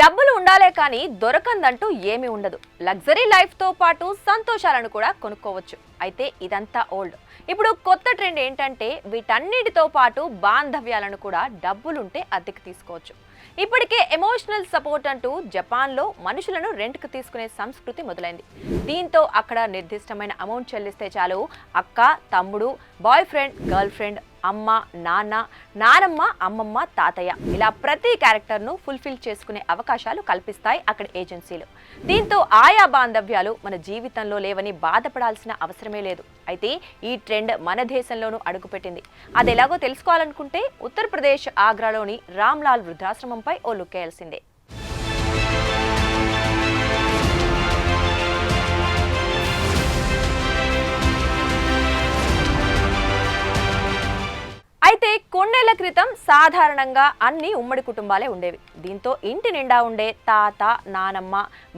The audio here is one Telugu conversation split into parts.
డబ్బులు ఉండాలే కానీ దొరకందంటూ ఏమీ ఉండదు. లగ్జరీ లైఫ్తో పాటు సంతోషాలను కూడా కొనుక్కోవచ్చు. అయితే ఇదంతా ఓల్డ్. ఇప్పుడు కొత్త ట్రెండ్ ఏంటంటే వీటన్నిటితో పాటు బాంధవ్యాలను కూడా డబ్బులుంటే అద్దెకు తీసుకోవచ్చు. ఇప్పటికే ఎమోషనల్ సపోర్ట్ అంటూ జపాన్లో మనుషులను రెంట్కు తీసుకునే సంస్కృతి మొదలైంది. దీంతో అక్కడ నిర్దిష్టమైన అమౌంట్ చెల్లిస్తే చాలు అక్క తమ్ముడు బాయ్ ఫ్రెండ్ గర్ల్ ఫ్రెండ్ అమ్మ నాన్న నానమ్మ అమ్మమ్మ తాతయ్య ఇలా ప్రతి క్యారెక్టర్ను ఫుల్ఫిల్ చేసుకునే అవకాశాలు కల్పిస్తాయి అక్కడ ఏజెన్సీలు. దీంతో ఆయా బాంధవ్యాలు మన జీవితంలో లేవని బాధపడాల్సిన అవసరమే లేదు. అయితే ఈ ట్రెండ్ మన దేశంలోనూ అడుగుపెట్టింది. అది ఎలాగో తెలుసుకోవాలనుకుంటే ఉత్తరప్రదేశ్ ఆగ్రాలోని రామ్లాల్ వృద్ధాశ్రమంపై ఓ లుక్కేయాల్సిందే. కొన్నేళ్ళ క్రితం సాధారణంగా అన్ని ఉమ్మడి కుటుంబాలే ఉండేవి. దీంతో ఇంటి నిండా ఉండే తాత నానమ్మ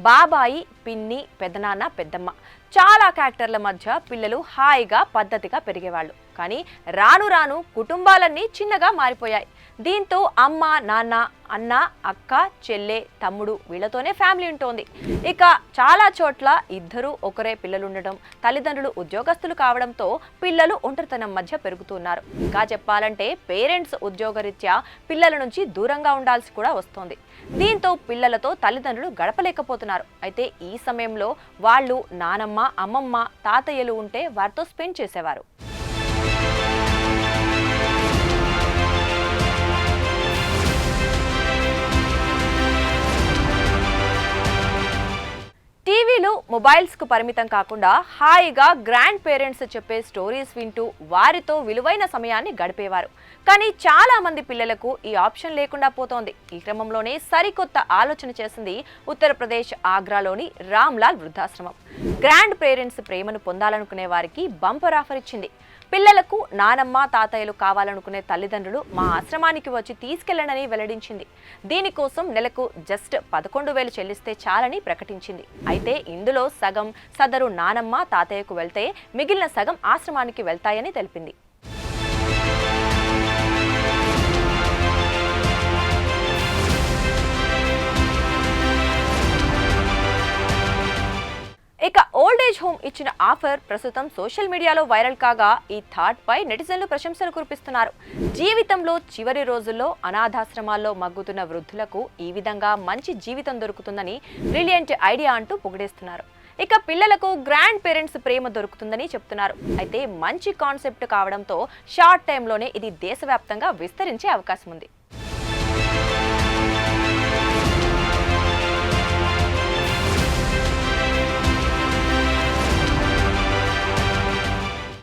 బాబాయి పిన్ని పెదనాన్న పెద్దమ్మ. చాలా క్యారెక్టర్ల మధ్య పిల్లలు హాయిగా పద్ధతిగా పెరిగేవాళ్ళు. కానీ రాను రాను కుటుంబాలన్నీ చిన్నగా మారిపోయాయి. దీంతో అమ్మ నాన్న అన్న అక్క చెల్లె తమ్ముడు వీళ్ళతోనే ఫ్యామిలీ ఉంటుంది. ఇక చాలా చోట్ల ఇద్దరు ఒకరే పిల్లలు ఉండడం తల్లిదండ్రులు ఉద్యోగస్తులు కావడంతో పిల్లలు ఒంటరితనం మధ్య పెరుగుతున్నారు. ఇంకా చెప్పాలంటే పేరెంట్స్ ఉద్యోగరీత్యా పిల్లల నుంచి దూరంగా ఉండాల్సి కూడా వస్తోంది. దీంతో పిల్లలతో తల్లిదండ్రులు గడపలేకపోతున్నారు. అయితే ఈ సమయంలో వాళ్ళు నానమ్మ అమ్మమ్మ తాతయ్యలు ఉంటే వారితో స్పెండ్ చేసేవారు. స్టోరీలు మొబైల్స్కు పరిమితం కాకుండా హాయిగా గ్రాండ్ పేరెంట్స్ చెప్పే స్టోరీస్ వింటూ వారితో విలువైన సమయాన్ని గడిపేవారు. కానీ చాలా మంది పిల్లలకు ఈ ఆప్షన్ లేకుండా పోతోంది. ఈ క్రమంలోనే సరికొత్త ఆలోచన చేసింది ఉత్తరప్రదేశ్ ఆగ్రాలోని రామ్లాల్ వృద్ధాశ్రమం. గ్రాండ్ పేరెంట్స్ ప్రేమను పొందాలనుకునే వారికి బంపర్ ఆఫర్ ఇచ్చింది. పిల్లలకు నానమ్మ తాతయ్యలు కావాలనుకునే తల్లిదండ్రులు మా ఆశ్రమానికి వచ్చి తీసుకెళ్ళనని వెల్లడించింది. దీనికోసం నెలకు జస్ట్ పదకొండు వేలు చెల్లిస్తే చాలని ప్రకటించింది. అయితే ఇందులో సగం సదరు నానమ్మ తాతయ్యకు వెళ్తే మిగిలిన సగం ఆశ్రమానికి వెళ్తాయని తెలిపింది. ఇక హోమ్ ఇచ్చిన ఆఫర్ ప్రస్తుతం సోషల్ మీడియాలో వైరల్ కాగా ఈ థాట్ పై నెటిజన్లు ప్రశంసలు కురిపిస్తున్నారు. జీవితంలో చివరి రోజుల్లో అనాథాశ్రమాల్లో మగ్గుతున్న వృద్ధులకు ఈ విధంగా మంచి జీవితం దొరుకుతుందని బ్రిలియంట్ ఐడియా అంటూ పొగిడేస్తున్నారు. ఇక పిల్లలకు గ్రాండ్ పేరెంట్స్ ప్రేమ దొరుకుతుందని చెప్తున్నారు. అయితే మంచి కాన్సెప్ట్ కావడంతో షార్ట్ టైంలోనే ఇది దేశవ్యాప్తంగా విస్తరించే అవకాశం ఉంది